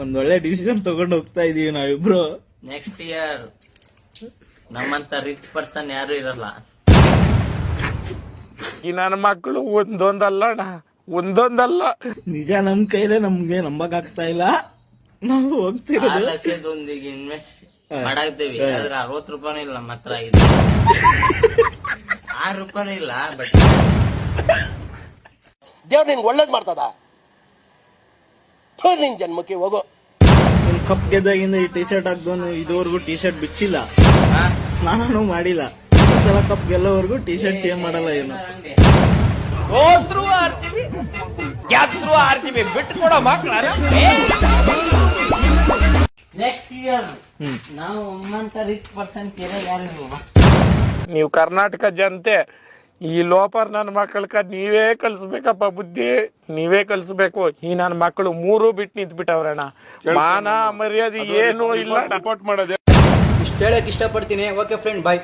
ಒಂದ್ ಒಳ್ಳೆ ಡಿಸಿಷನ್ ತಗೊಂಡು ಹೋಗ್ತಾ ಇದೀವಿ ನಾವಿಬ್ರು. ನೆಕ್ಸ್ಟ್ ಇಯರ್ ನಮ್ಮಂತ ರಿಚ್ ಪರ್ಸನ್ ಯಾರು ಇರಲ್ಲ. ಈ ನನ್ನ ಮಕ್ಕಳು ಒಂದೊಂದಲ್ಲ ಅಣ್ಣ ಒಂದೊಂದಲ್ಲ. ನಿಜ ನಮ್ ಕೈಲೇ ನಮ್ಗೆ ನಂಬಕ್ ಆಗ್ತಾ ಇಲ್ಲ. ನಾವು ಆರ್ ಹೋಗ್ತಿರೋದು ಲಕ್ಷದೊಂದಿಗೆ ಇನ್ವೆಸ್ಟ್. ಮಾಡಾಕ್ತೇವಿ. ಆದ್ರೆ ಅರವತ್ ರೂಪಾಯಿ ಇಲ್ಲ ನಮ್ಮ ಹತ್ರ ಇದು. ಆರು ರೂಪಾಯಿ ಇಲ್ಲ ಬಟ್ ದೇವ್ರು ನಿಂಗೆ ಒಳ್ಳೇದ್ ಮಾಡ್ತದ? ಥು, ನಿನ್ ಜನ್ಮಕ್ಕೆ ಹೋಗೋ. ಕಪ್ ಗೆದ್ದಾಗಿಂದ ಈ ಟೀ ಶರ್ಟ್ ಹಾಕ್ದೋನು ಇದುವರೆಗೂ ಟೀ ಶರ್ಟ್ ಬಿಚ್ಚಿಲ್ಲ ಸ್ನಾನನೂ ಮಾಡಿಲ್ಲ. ಈ ಸಲ ಕಪ್ ಗೆಲ್ಲೋವರೆಗೂ ಟೀ ಶರ್ಟ್ ಚೇಂಜ್ ಮಾಡಲ್ಲ ಏನು ಹೋದ್ರು ಆರ್ತೀವಿ ಗೆದ್ರು ಆರ್ತೀವಿ. ಬಿಟ್ಟು ಕೊಡೋ ಮಕ್ಳ ನೆಕ್ಸ್ಟ್ ಇಯರ್ ಹ್ಮ್. ನಾವು ನಮ್ಮಂತ ರಿಚ್ ಪರ್ಸನ್ ಕೇಳ ಯಾರು ನೀವು ಕರ್ನಾಟಕ ಜನತೆ ಈ ಲೋಪರ್ ನನ್ನ ಮಕ್ಕಳಕ್ಕ ನೀವೇ ಕಲ್ಸ್ಬೇಕಪ್ಪ ಬುದ್ಧಿ. ನೀವೇ ಕಲ್ಸ್ಬೇಕು. ಈ ನನ್ನ ಮಕ್ಕಳು ಮೂರು ಬಿಟ್ಟು ನಿಂತ್ ಬಿಟ್ಟವ್ರಣ್ಣ ಮಾನ ಮರ್ಯಾದೆ ಏನು ಇಲ್ಲ. ಇಷ್ಟ ಮಾಡೋದೇ. ಇಷ್ಟು ಹೇಳಕ್ ಇಷ್ಟಪಡ್ತೀನಿ. Okay friend bye